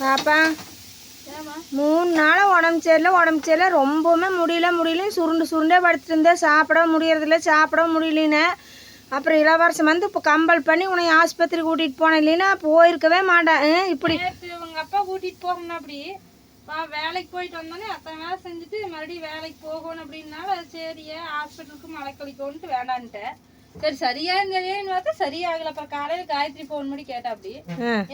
பாப்பா. மூணு நாளாக உடம்பு சரியில்லை உடம்பு சரியில்லை. ரொம்பவுமே முடியல முடியல. சுருண்டு சுருண்டே படுத்துட்டு இருந்தேன். சாப்பிட முடியறதில்ல சாப்பிட முடியலன்னு. அப்புறம் இளவரசம் வந்து இப்போ கம்பல் பண்ணி உன்னை ஆஸ்பத்திரி கூட்டிகிட்டு போனேன். இல்லைன்னா போயிருக்கவே மாட்டேன். இப்படி. நேற்று உங்க அப்பா கூட்டிட்டு போகணும் அப்படி. வேலைக்கு போயிட்டு வந்தோடனே அத்தனை வேலை செஞ்சுட்டு மறுபடியும் வேலைக்கு போகணும் அப்படின்னால சரியா ஹாஸ்பிட்டலுக்கு மழை கழிக்கணுன்ட்டு வேண்டான்ட்டேன். சரி சரியா இருந்தேன்னு பார்த்தா சரியாகல அப்புறம் காலையில காயத்ரி போன் பண்ணி கேட்டா அப்படி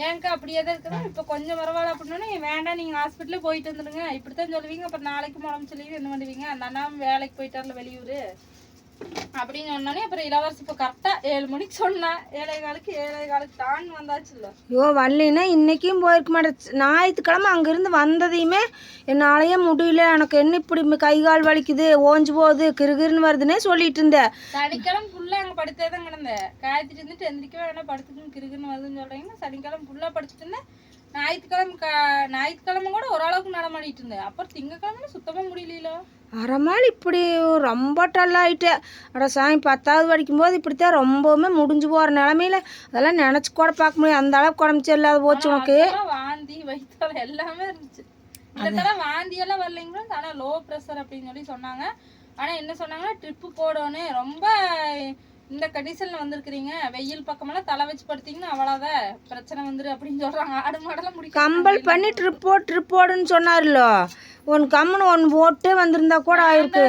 ஏன்க்கா அப்படியே தான் இருக்குதா? இப்போ கொஞ்சம் பரவாயில்ல அப்படின்னா வேண்டாம் நீங்க ஹாஸ்பிட்டலே போயிட்டு வந்துடுங்க இப்படித்தான் சொல்லுவீங்க. அப்புறம் நாளைக்கு முடம்பு சொல்லி என்ன பண்ணுவீங்க? அந்த அண்ணா வேலைக்கு போயிட்டார்ல வெளியூர். அப்படின்னு சொன்னோடனே அப்புறம் இளவரசி இப்போ கரெக்டா ஏழு மணிக்கு சொன்னேன் ஏழை காலுக்கு ஏழை காலுக்கு தான் வந்தாச்சுல்ல. ஐயோ வரலைன்னா இன்றைக்கும் போயிருக்க மாட்டேன். ஞாயிற்றுக்கிழமை அங்கேருந்து வந்ததையுமே என்னாலேயே முடியல. எனக்கு என்ன இப்படி கை கால் வலிக்குது ஓஞ்சு போகுது கிறுகிறுன்னு வருதுன்னே சொல்லிட்டு இருந்தேன் சனிக்கிழமை ஃபுல்லா அங்க படுத்தே தான் கிடந்தேன். காயத்ரி இருந்துட்டு எந்திரிக்கவே வேணா படுத்துக்குன்னு கிருக்குன்னு வருதுன்னு சொல்றீங்கன்னா சனிக்கிழமை ஃபுல்லா படுத்துட்டு இருந்தேன். ஞாயிற்றுக்கிழமை கா ஞாயிற்றுக்கிழமை கூட ஓரளவுக்கு நடமாடிட்டு இருந்தேன். அப்புறம் திங்கக்கிழமை சுத்தமா முடியல அரைமாள் இப்படி ரொம்ப டல்லாயிட்டேன் அட சாமி பத்தாவது படிக்கும்போது இப்படித்தான் ரொம்பவுமே முடிஞ்சு போகிற நிலமையில அதெல்லாம் நினச்சி கூட பார்க்க முடியாது. அந்த அளவுக்கு உடம்பு சரியில்லாத போச்சு உனக்கு. வாந்தி வயிற்றால எல்லாமே இருந்துச்சு. இந்த தடவை வாந்தி எல்லாம் வரலைங்களோ? ஆனா லோ ப்ரெஷர் அப்படின்னு சொல்லி சொன்னாங்க. ஆனா என்ன சொன்னாங்கன்னா ட்ரிப்பு போடணும் ரொம்ப இந்த கண்டிஷன்ல வந்திருக்கிறீங்க. வெயில் பக்கமெல்லாம் தலை வச்சு படுத்தீங்கன்னா அவ்வளோதான் பிரச்சனை வந்துரு அப்படின்னு சொல்றாங்க. ஆடு மாடெல்லாம் முடிக்க கம்பல் பண்ணி ட்ரிப் போடு ட்ரிப் போடுன்னு சொன்னார்ல. ஒன்று கம்முன்னு ஒன்று போட்டு வந்திருந்தா கூட ஆயிருக்கு.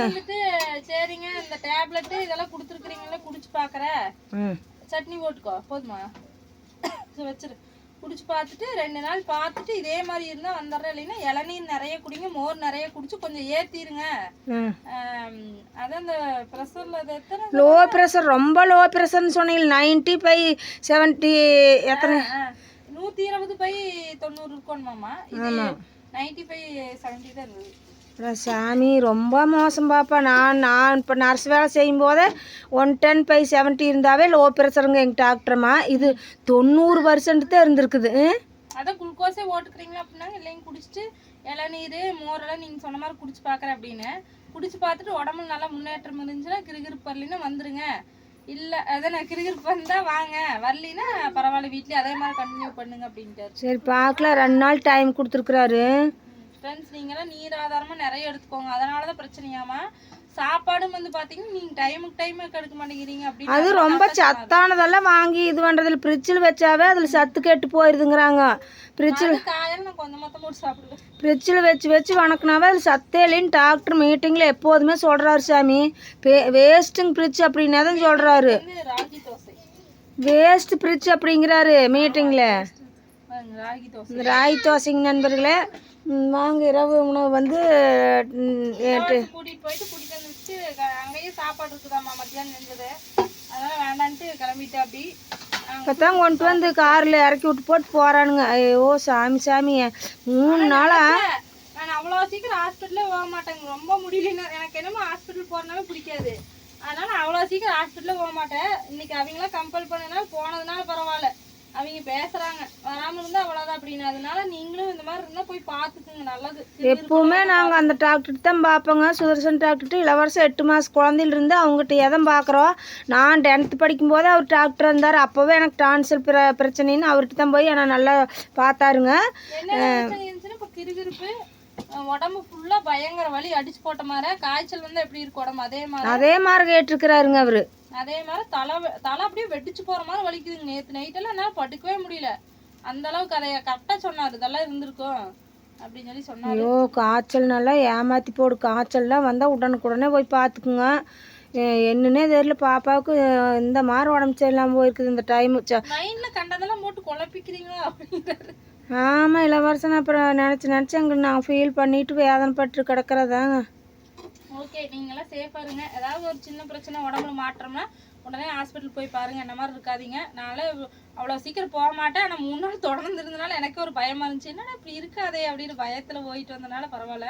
சரிங்க இந்த டேப்லெட் இதெல்லாம் கொடுத்துருக்குறீங்களா குடிச்சு பாக்குறேன் ம். சட்னி போட்டுக்கோ போதுமா? சரி, வச்சிரு. குடிச்சு பார்த்துட்டு ரெண்டு நாள் பார்த்துட்டு இதே மாதிரி இருந்தா வந்துடுறேன். இல்லைன்னா இளநீர் நிறைய குடிங்க மோர் நிறைய குடிச்சு கொஞ்சம் ஆம், அதான் இந்த ப்ரெஷர்ல லோ ப்ரெஷர் ரொம்ப லோ ப்ரெஷர்னு சொன்னீங்க நைன்ட்டி ஃபைவ் செவன்ட்டி எத்தனை? நூத்தி இருபது பை தொண்ணூறு இருக்கணுமாமா இது நைன்டி ஃபைவ் செவன்டி தான் அட சாமி ரொம்ப மோசம் பாப்பா. நான் நான் இப்போ நர்ஸ் வேலை செய்யும்போது ஒன் டென் பை செவன்ட்டி இருந்தாவே லோ ப்ரெஷருங்க எங்கள் டாக்டர்மா. இது தொண்ணூறு பர்சன்ட் தான் இருந்திருக்குது? அதான் குளுக்கோஸே ஓட்டுக்கிறீங்களா அப்படின்னாங்க. இல்லைங்க குடிச்சிட்டு இளநீர் மோரெல்லாம் நீங்கள் சொன்ன மாதிரி குடிச்சு பார்க்குறேன் அப்படின்னு. குடிச்சு பார்த்துட்டு உடம்புல நல்லா முன்னேற்றம் இருந்துச்சுன்னா கிருகிருப்பு வரலைன்னா வந்துருங்க. இல்லை அதான் நான் கிருகிருப்பு வந்தால் வாங்க. வரலின்னா பரவாயில்ல வீட்லயே அதே மாதிரி கண்டினியூ பண்ணுங்க அப்படின்ட்டாரு. சரி பார்க்கலாம். ரெண்டு நாள் டைம் கொடுத்துருக்குறாரு. ஃப்ரெண்ட்ஸ் நீங்களாம் நீர் ஆதாரமாக நிறைய எடுத்துக்கோங்க. அதனால தான் பிரச்சனையாமா சாப்பாடும் வந்து பார்த்தீங்கன்னா நீங்கள் டைமுக்கு டைமுக்கு எடுக்க மாட்டேங்கிறீங்க அப்படின்னு அது ரொம்ப சத்தானதெல்லாம் வாங்கி இது பண்ணுறதில்ல ஃப்ரிட்ஜில் வச்சாவே அதில் சத்து கெட்டு போயிருதுங்கிறாங்க. ஃப்ரிட்ஜில் நான் கொஞ்சம் மொத்தம் போட்டு சாப்பிடுவேன். ஃப்ரிட்ஜில் வச்சு வச்சு வணக்கினாவே அது சத்தே இல்லைன்னு டாக்டர் மீட்டிங்கில் எப்போதுமே சொல்கிறாரு சாமி. வேஸ்ட்டுங்க ஃப்ரிட்ஜ் அப்படின்னே தான் சொல்கிறாரு வேஸ்ட் ஃப்ரிட்ஜ் அப்படிங்கிறாரு மீட்டிங்கில் ராகி தோசைங்க நண்பர்களே. வாங்க இரவு உணவு வந்து கூட்டிட்டு போயிட்டு கூட்டிட்டு வந்து வச்சு க- அங்கேயே சாப்பாடு இருக்குதாம்மா மத்தியானம் செஞ்சது. அதனால வேண்டான்ட்டு கிளம்பிட்டா அப்படி. அங்க இப்போ தான் கொண்டு வந்து காரில் இறக்கி விட்டு போட்டு போகிறானுங்க ஐயோ சாமி சாமி. மூணு நாளாக நான் அவ்வளோ சீக்கிரம் ஹாஸ்பிட்டலே போக மாட்டேங்க. ரொம்ப முடியலன்னா எனக்கு என்னமோ ஹாஸ்பிட்டல் போறதுனால பிடிக்காது. அதனால அவ்வளோ சீக்கிரம் ஹாஸ்பிட்டலே போக மாட்டேன். இன்னைக்கு அவங்களாம் கம்பல் பண்ணனால போனதுனால பரவாயில்ல. அவங்க பேசுறாங்க. வராம இருந்தா அவ்வளவுதான் அப்படின்னு. அதனால நீங்களும் இந்த மாதிரி இருந்தா போய் பாத்துக்குங்க நல்லது. எப்பவுமே நாங்கள் அந்த டாக்டர் தான் பார்ப்போங்க. சுதர்சன் டாக்டர்கிட்ட இளவரசம் எட்டு மாதம் குழந்தையில இருந்து அவங்ககிட்ட எதான் பார்க்குறோம். நான் டென்த்து படிக்கும்போது அவர் டாக்டர் இருந்தார். அப்போவே எனக்கு டான்சல் பிர பிரச்சனைன்னு அவர்கிட்ட தான் போய் என்னை நல்லா பார்த்தாருங்க. உடம்பு ஃபுல்லா பயங்கர வலி அடிச்சு போட்ட மாதிரி காய்ச்சல் வந்தா எப்படி இருக்கும் உடம்பு? அதே மாதிரி. அதே மாதிரி கேட்டிருக்கிறாருங்க அவர். அதே மாதிரி தலை தலை அப்படியே வெடிச்சு போற மாதிரி வலிக்குதுங்க. நேத்து நைட் எல்லாம் என்னால படுக்கவே முடியல. அந்த அளவுக்கு அதை கரெக்டா சொன்னாரு. இதெல்லாம் இருந்திருக்கும் அப்படின்னு சொல்லி சொன்னாரு. ஐயோ காய்ச்சல் நல்லா ஏமாற்றி போடு. காய்ச்சல்லாம் வந்தால் உடனுக்குடனே போய் பார்த்துக்குங்க. என்னன்னே தெரியல. பாப்பாவுக்கு இந்த மாதிரி உடம்பு சரியில்லாமல் போயிருக்குது இந்த டைமு மைண்ட்ல கண்டதெல்லாம் போட்டு குழப்பிக்கிறீங்களா அப்படிங்கிறாரு ஆமாம் இளவரசன். அப்புறம் நினச்சி நினச்சி அங்கே நான் ஃபீல் பண்ணிட்டு வேதனைப்பட்டு கிடக்கிறதாங்க. ஓகே நீங்களாம் சேஃபா இருங்க. ஏதாவது ஒரு சின்ன பிரச்சனை உடம்புல மாற்றம்னா உடனே ஹாஸ்பிட்டல் போய் பாருங்க. என்ன மாதிரி இருக்காதீங்க. நாளே அவ்வளோ சீக்கிரம் போக மாட்டேன். ஆனால் மூணு நாள் தொடர்ந்து இருந்தனால எனக்கு ஒரு பயமா இருந்துச்சு. என்னடா இப்படி இருக்காதே அப்படின்னு பயத்துல போயிட்டு வந்தனால பரவாயில்ல.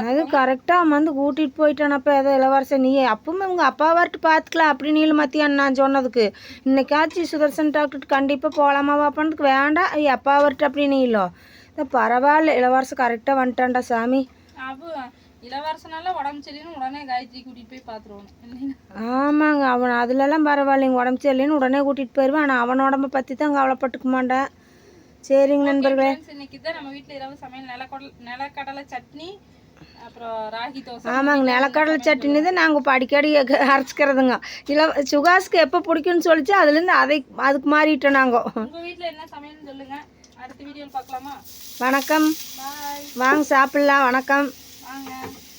அது கரெக்டாக வந்து கூட்டிகிட்டு போயிட்டானப்ப ஏதோ இளவரசன் நீ அப்பவும் உங்கள் அப்பா வரட்டு பார்த்துக்கலாம். அப்படி நீல மத்தியானம் நான் சொன்னதுக்கு. இன்னைக்காச்சும் சுதர்சன் டாக்டர் கண்டிப்பாக போகலாமா வாப்பானதுக்கு வேண்டாம். ஐய அப்பா வரட்டு அப்படின்னு இல்லோ பரவாயில்ல இளவரசன் கரெக்டாக வந்துட்டான்டா சாமி. இளவரசனால உடம்பு சரியில்லைன்னு உடனே காயத்ரி கூட்டிட்டு போய் இல்லைன்னா ஆமாங்க அவன் அதுலலாம் பரவாயில்லைங்க உடம்பு சரியில்லைன்னு உடனே கூட்டிகிட்டு போயிடுவேன் ஆனால் அவன் உடம்ப பற்றி தான் கவலைப்பட்டுக்க மாட்டேன் சரிங்க நண்பர்களே. இன்னைக்கு தான் நம்ம வீட்ல இரவு சமையல் நிலக்கடலை நிலக்கடலை சட்னி அப்புறம் ராகி தோசை. ஆமாங்க நிலக்கடலை சட்னி தான் நாங்கள் இப்போ அடிக்கடி அரைச்சிக்கிறதுங்க. இல்லை சுகாஸுக்கு எப்போ பிடிக்கும்னு சொல்லிச்சு அதுலேருந்து அதை அதுக்கு மாறிட்டோம் நாங்கள் உங்க வீட்ல என்ன சமையல்னு சொல்லுங்க. அடுத்த வீடியோல பார்க்கலாமா வணக்கம். வாங்க சாப்பிட்லாம். வணக்கம். 刚刚